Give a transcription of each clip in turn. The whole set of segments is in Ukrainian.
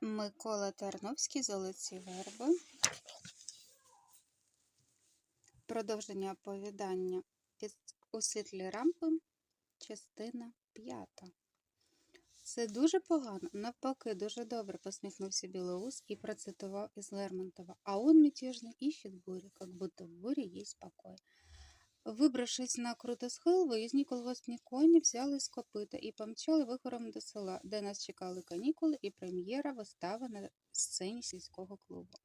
Микола Тарновський Золоті верби. Продовження оповідання під у світлі рампи, частина п'ята. Це дуже погано, навпаки, дуже добре, посміхнувся Білоус і процитував із Лермонтова. А он мятежный ищет бурю, как будто в буре есть покой. Вибравшись на крутосхил, виїзні колгоспні коні взяли з копита і помчали вихором до села, де нас чекали канікули і прем'єра вистави на сцені сільського клубу.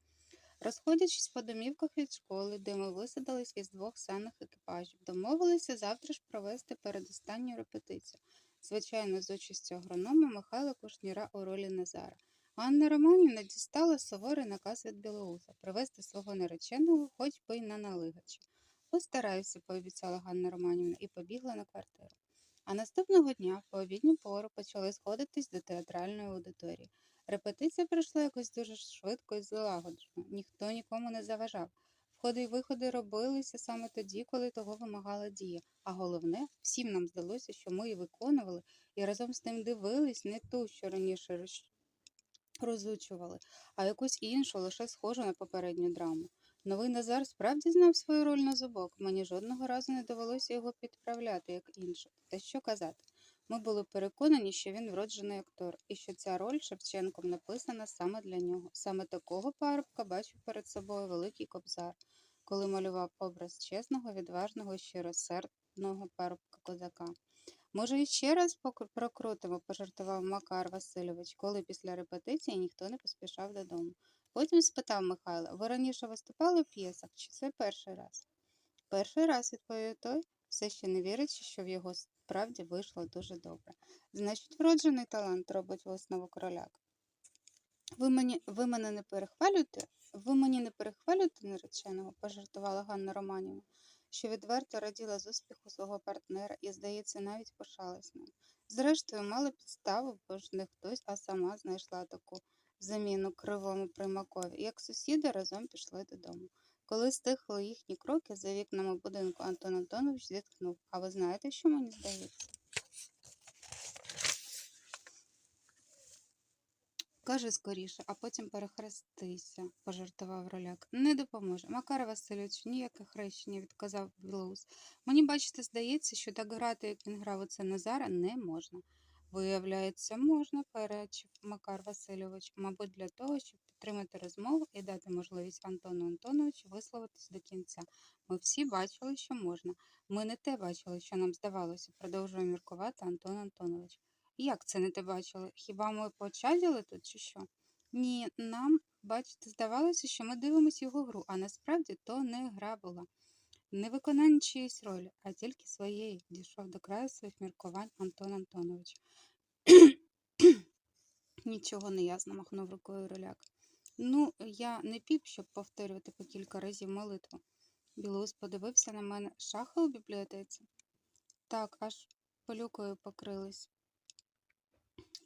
Розходячись по домівках від школи, де ми висадились із двох санних екіпажів, домовилися завтра ж провести передостанню репетицію, звичайно, з участю агронома Михайла Кушніра у ролі Назара. Анна Романівна дістала суворий наказ від Білоуса привезти свого нареченого, хоч би й на налигача. Постараюся, пообіцяла Ганна Романівна і побігла на квартиру. А наступного дня, по обідню пору, почали сходитись до театральної аудиторії. Репетиція пройшла якось дуже швидко і злагоджено. Ніхто нікому не заважав. Входи й виходи робилися саме тоді, коли того вимагала дія. А головне, всім нам здалося, що ми її виконували і разом з тим дивились не ту, що раніше розучували, а якусь іншу, лише схожу на попередню драму. Новий Назар справді знав свою роль на зубок. Мені жодного разу не довелося його підправляти, як інших. Та що казати? Ми були переконані, що він вроджений актор, і що ця роль Шевченком написана саме для нього. Саме такого парубка бачив перед собою великий кобзар, коли малював образ чесного, відважного, щиросердного парубка козака. Може, іще раз прокрутимо, пожартував Макар Васильович, коли після репетиції ніхто не поспішав додому. Потім спитав Михайла, ви раніше виступали в п'єсах, чи це перший раз? Перший раз, відповів той, все ще не вірячи, що в його справді вийшло дуже добре. Значить, вроджений талант робить висновок роляк. Ви, мені, ви мене не перехвалюєте? Ви мені не перехвалюєте нареченого, пожартувала Ганна Романівна, що відверто раділа з успіху свого партнера і, здається, навіть пишалась ним. Зрештою, мала підставу, бо ж не хтось, а сама знайшла таку заміну кривому примакові, як сусіди разом пішли додому. Коли стихли їхні кроки за вікнами будинку, Антон Антонович зітхнув. А ви знаєте, що мені здається? Кажи скоріше, а потім перехрестися, пожартував роляк. Не допоможе. Макар Васильович, ніяке хрещення, відказав Білоус. Мені, бачите, здається, що так грати, як він грав оце Назара, не можна. Виявляється, можна, перечив Макар Васильович, мабуть, для того, щоб підтримати розмову і дати можливість Антону Антоновичу висловитись до кінця. Ми всі бачили, що можна. Ми не те бачили, що нам здавалося, продовжує міркувати Антон Антонович. Як це не те бачили? Хіба ми почаділи тут чи що? Ні, нам, бачите, здавалося, що ми дивимося його гру, а насправді то не гра була. Не виконання чиїсь ролі, а тільки своєї, дійшов до краю своїх міркувань Антон Антонович. Нічого не ясно, махнув рукою роляк. Ну, я не піп, щоб повторювати по кілька разів молитву. Білоус подивився на мене. Шахи у бібліотеці? Так, аж пилюкою покрились.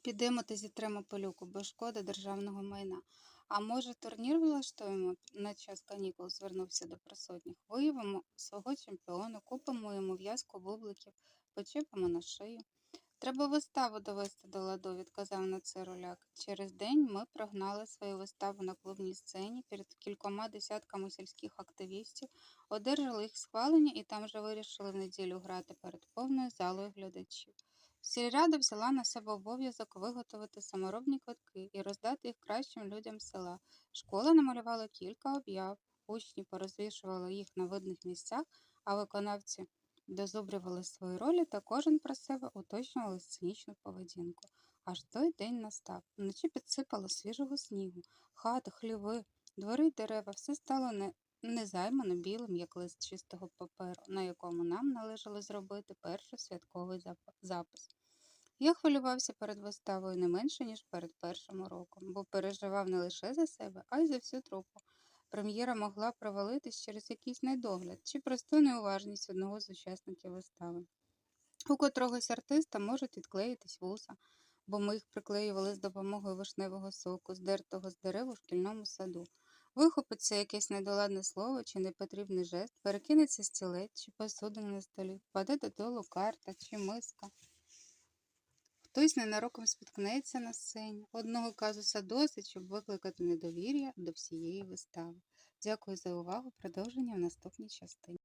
Підемо та зітремо пилюку, бо шкода державного майна. А може, турнір влаштуємо на час канікул, звернувся до присутніх. Виявимо свого чемпіона, купимо йому в'язку бубликів, почепимо на шию. Треба виставу довести до ладу, відказав на це роляк. Через день ми прогнали свою виставу на клубній сцені перед кількома десятками сільських активістів, одержали їх схвалення і там же вирішили в неділю грати перед повною залою глядачів. Сільрада взяла на себе обов'язок виготовити саморобні квитки і роздати їх кращим людям села. Школа намалювала кілька об'яв, учні порозвішували їх на видних місцях, а виконавці дозубрювали свої ролі та кожен про себе уточнювали сценічну поведінку. Аж той день настав. Вночі підсипало свіжого снігу, хати, хліви, двори дерева, все стало не, незаймано білим, як лист чистого паперу, на якому нам належало зробити перший святковий запис. Я хвилювався перед виставою не менше, ніж перед першим уроком, бо переживав не лише за себе, а й за всю трупу. Прем'єра могла провалитись через якийсь недогляд чи просту неуважність одного з учасників вистави. У котрогось артиста можуть відклеїтись вуса, бо ми їх приклеювали з допомогою вишневого соку, здертого з дерев у шкільному саду. Вихопиться якесь недоладне слово чи непотрібний жест, перекинеться стілець чи посудина на столі, впаде додолу карта чи миска. Хтось ненароком спіткнеться на сцені. Одного казуса досить, щоб викликати недовір'я до всієї вистави. Дякую за увагу. Продовження в наступній частині.